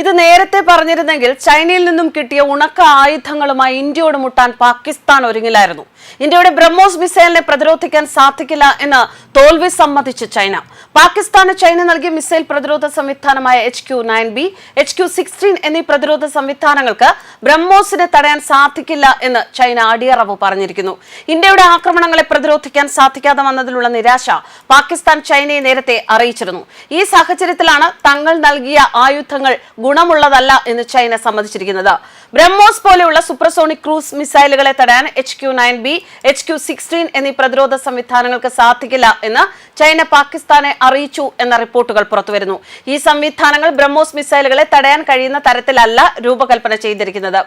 ഇത് നേരത്തെ പറഞ്ഞിരുന്നെങ്കിൽ ചൈനയിൽ നിന്നും കിട്ടിയ ഉണക്ക ആയുധങ്ങളുമായി ഇന്ത്യയോട് മുട്ടാൻ പാകിസ്ഥാൻ ഒരുങ്ങില്ലായിരുന്നു. ഇന്ത്യയുടെ ബ്രഹ്മോസ് മിസൈലിനെ പ്രതിരോധിക്കാൻ സാധിക്കില്ല എന്ന് തോൽവി സമ്മതിച്ച് ചൈന. പാകിസ്ഥാന് ചൈന നൽകിയ മിസൈൽ പ്രതിരോധ സംവിധാനമായ H Q nine B H Q sixteen എന്നീ പ്രതിരോധ സംവിധാനങ്ങൾക്ക് ബ്രഹ്മോസിനെ തടയാൻ സാധിക്കില്ല എന്ന് ചൈന അടിയറവ് പറഞ്ഞിരിക്കുന്നു. ഇന്ത്യയുടെ ആക്രമണങ്ങളെ പ്രതിരോധിക്കാൻ സാധിക്കാതെ വന്നതിലുള്ള നിരാശ പാകിസ്ഥാൻ ചൈനയെ നേരത്തെ അറിയിച്ചിരുന്നു. ഈ സാഹചര്യത്തിലാണ് തങ്ങൾ നൽകിയ ആയുധങ്ങൾ ഗുണമുള്ളതല്ല എന്ന് ചൈന സമ്മതിച്ചിരിക്കുന്നത്. ബ്രഹ്മോസ് പോലെയുള്ള സൂപ്പർസോണിക് ക്രൂസ് മിസൈലുകളെ തടയാൻ H Q nine B H Q sixteen എന്നീ പ്രതിരോധ സംവിധാനങ്ങൾക്ക് സാധിക്കില്ല എന്ന് ചൈന പാകിസ്ഥാനെ അറിയിച്ചു എന്ന റിപ്പോർട്ടുകൾ പുറത്തുവരുന്നു. ഈ സംവിധാനങ്ങൾ ബ്രഹ്മോസ് മിസൈലുകളെ തടയാൻ കഴിയുന്ന തരത്തിലല്ല രൂപകൽപ്പന ചെയ്തിരിക്കുന്നത്.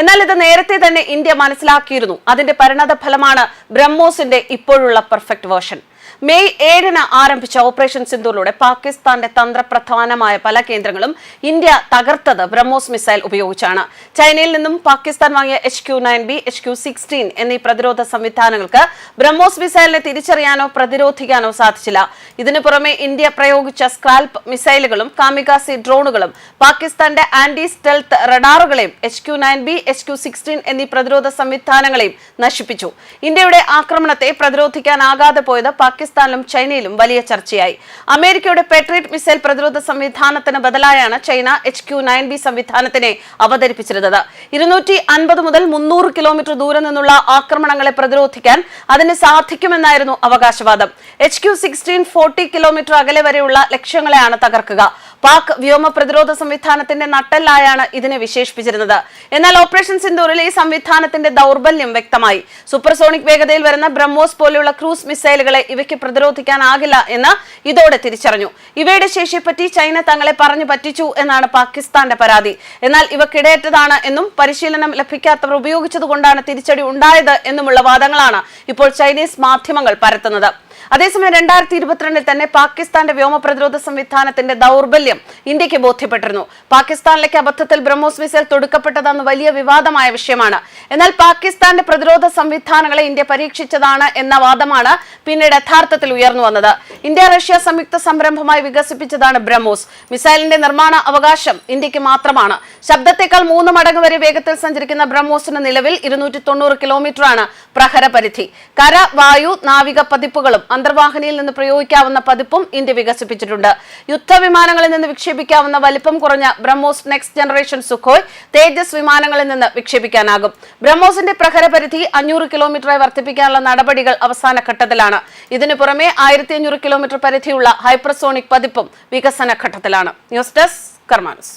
എന്നാൽ ഇത് നേരത്തെ തന്നെ ഇന്ത്യ മനസ്സിലാക്കിയിരുന്നു. അതിന്റെ പരിണത ഫലമാണ് ബ്രഹ്മോസിന്റെ ഇപ്പോഴുള്ള പെർഫെക്റ്റ് വേർഷൻ മെയ് ഏഴിന് ആരംഭിച്ച ഓപ്പറേഷൻ സിന്ധൂറിലൂടെ പാകിസ്ഥാന്റെ തന്ത്രപ്രധാനമായ പല കേന്ദ്രങ്ങളും ഇന്ത്യ തകർത്തത് ബ്രഹ്മോസ് മിസൈൽ ഉപയോഗിച്ചാണ്. ചൈനയിൽ നിന്നും പാകിസ്ഥാൻ വാങ്ങിയ H Q nine B H Q sixteen എന്നീ പ്രതിരോധ സംവിധാനങ്ങൾക്ക് ബ്രഹ്മോസ് മിസൈലിനെ തിരിച്ചറിയാനോ പ്രതിരോധിക്കാനോ സാധിച്ചില്ല. ഇതിനു പുറമെ ഇന്ത്യ പ്രയോഗിച്ച സ്കാൽപ് മിസൈലുകളും കാമികാസി ഡ്രോണുകളും പാകിസ്ഥാന്റെ anti stealth റഡാറുകളെയും H Q nine B H Q sixteen എന്നീ പ്രതിരോധ സംവിധാനങ്ങളെയും നശിപ്പിച്ചു. ഇന്ത്യയുടെ ആക്രമണത്തെ പ്രതിരോധിക്കാനാകാതെ പോയത് പാകിസ്ഥാനിലും ചൈനയിലും വലിയ ചർച്ചയായി. അമേരിക്കയുടെ പെട്രിയറ്റ് മിസൈൽ പ്രതിരോധ സംവിധാനത്തിന് ബദലായാണ് China H Q nine B സംവിധാനത്തിനെ അവതരിപ്പിച്ചിരുന്നത്. ഇരുന്നൂറ്റി അൻപത് മുതൽ മുന്നൂറ് കിലോമീറ്റർ ദൂരം നിന്നുള്ള ആക്രമണങ്ങളെ പ്രതിരോധിക്കാൻ അതിന് സാധിക്കുമെന്നായിരുന്നു അവകാശവാദം. H Q sixteen forty kilometre അകലെ വരെയുള്ള ലക്ഷ്യങ്ങളെയാണ് തകർക്കുക. പാക് വ്യോമ പ്രതിരോധ സംവിധാനത്തിന്റെ നട്ടെല്ലായാണ് ഇതിനെ വിശേഷിപ്പിച്ചിരുന്നത്. എന്നാൽ ഓപ്പറേഷൻ സിന്ദൂറിൽ ഈ സംവിധാനത്തിന്റെ ദൗർബല്യം വ്യക്തമായി. സൂപ്പർസോണിക് വേഗതയിൽ വരുന്ന ബ്രഹ്മോസ് പോലെയുള്ള ക്രൂസ് മിസൈലുകളെ ഇവയ്ക്ക് പ്രതിരോധിക്കാനാകില്ല എന്ന് ഇതോടെ തിരിച്ചറിഞ്ഞു. ഇവയുടെ ശേഷിയെപ്പറ്റി ചൈന തങ്ങളെ പറഞ്ഞു പറ്റിച്ചു എന്നാണ് പാകിസ്ഥാന്റെ പരാതി. എന്നാൽ ഇവ കിടയറ്റതാണ് എന്നും പരിശീലനം ലഭിക്കാത്തവർ ഉപയോഗിച്ചതുകൊണ്ടാണ് തിരിച്ചടി ഉണ്ടായത് എന്നുമുള്ള വാദങ്ങളാണ് ഇപ്പോൾ ചൈനീസ് മാധ്യമങ്ങൾ പരത്തുന്നത്. അതേസമയം രണ്ടായിരത്തി ഇരുപത്തിരണ്ടിൽ തന്നെ പാകിസ്ഥാന്റെ വ്യോമ പ്രതിരോധ സംവിധാനത്തിന്റെ ദൗർബല്യം ഇന്ത്യയ്ക്ക് ബോധ്യപ്പെട്ടിരുന്നു. പാകിസ്ഥാനിലേക്ക് അബദ്ധത്തിൽ ബ്രഹ്മോസ് മിസൈൽ തൊടുക്കപ്പെട്ടതെന്ന് വലിയ വിവാദമായ വിഷയമാണ്. എന്നാൽ പാകിസ്ഥാന്റെ പ്രതിരോധ സംവിധാനങ്ങളെ ഇന്ത്യ പരീക്ഷിച്ചതാണ് എന്ന വാദമാണ് പിന്നീട് യഥാർത്ഥത്തിൽ ഉയർന്നു വന്നത്. ഇന്ത്യ റഷ്യ സംയുക്ത സംരംഭമായി വികസിപ്പിച്ചതാണ് ബ്രഹ്മോസ്. മിസൈലിന്റെ നിർമ്മാണ അവകാശം ഇന്ത്യയ്ക്ക് മാത്രമാണ്. ശബ്ദത്തെക്കാൾ മൂന്ന് മടങ്ങ് വരെ വേഗത്തിൽ സഞ്ചരിക്കുന്ന ബ്രഹ്മോസിന് നിലവിൽ ഇരുന്നൂറ്റി തൊണ്ണൂറ് കിലോമീറ്ററാണ് പ്രഹരപരിധി. കര വായു നാവിക പതിപ്പുകളും അന്തർവാഹിനിയിൽ നിന്ന് പ്രയോഗിക്കാവുന്ന പതിപ്പും ഇന്ത്യ വികസിപ്പിച്ചിട്ടുണ്ട്. യുദ്ധവിമാനങ്ങളിൽ നിന്ന് വിക്ഷേപിക്കാവുന്ന വലിപ്പം കുറഞ്ഞ BrahMos next generation Sukhoi Tejas വിമാനങ്ങളിൽ നിന്ന് വിക്ഷേപിക്കാനാകും. ബ്രഹ്മോസിന്റെ പ്രഹരപരിധി അഞ്ഞൂറ് കിലോമീറ്ററായി വർദ്ധിപ്പിക്കാനുള്ള നടപടികൾ അവസാന ഘട്ടത്തിലാണ്. ഇതിനു പുറമെ ആയിരത്തി അഞ്ഞൂറ് കിലോമീറ്റർ പരിധിയുള്ള ഹൈപ്രസോണിക് പതിപ്പും വികസന ഘട്ടത്തിലാണ്. News desk കർമാനസ്.